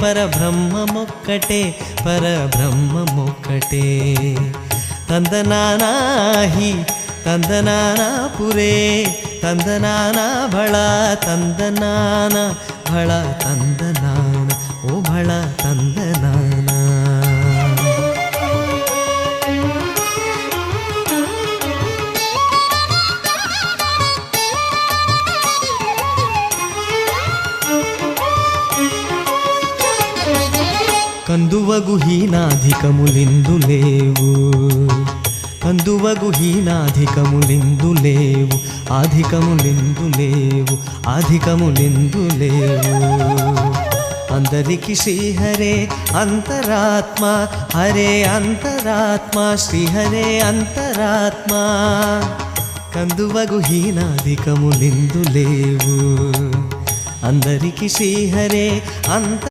పరబ్రహ్మమొక్కటే పరబ్రహ్మమొక్కటే. తందనానాహి పురే తందనానా భళ తందనానా భళ తందనా కందువగు హీనాధికములిందు లేవు. కందువగు హీనాధికములిందు లేవు. ఆధికములిందు లేవు. ఆధికములిందు లేవు. అందరికి శ్రీహరే అంతరాత్మ. హరే అంతరాత్మ. శ్రీహరే అంతరాత్మ. కందువగు హీనాధికములిందు లేవు. అందరికి శ్రీహరే అంత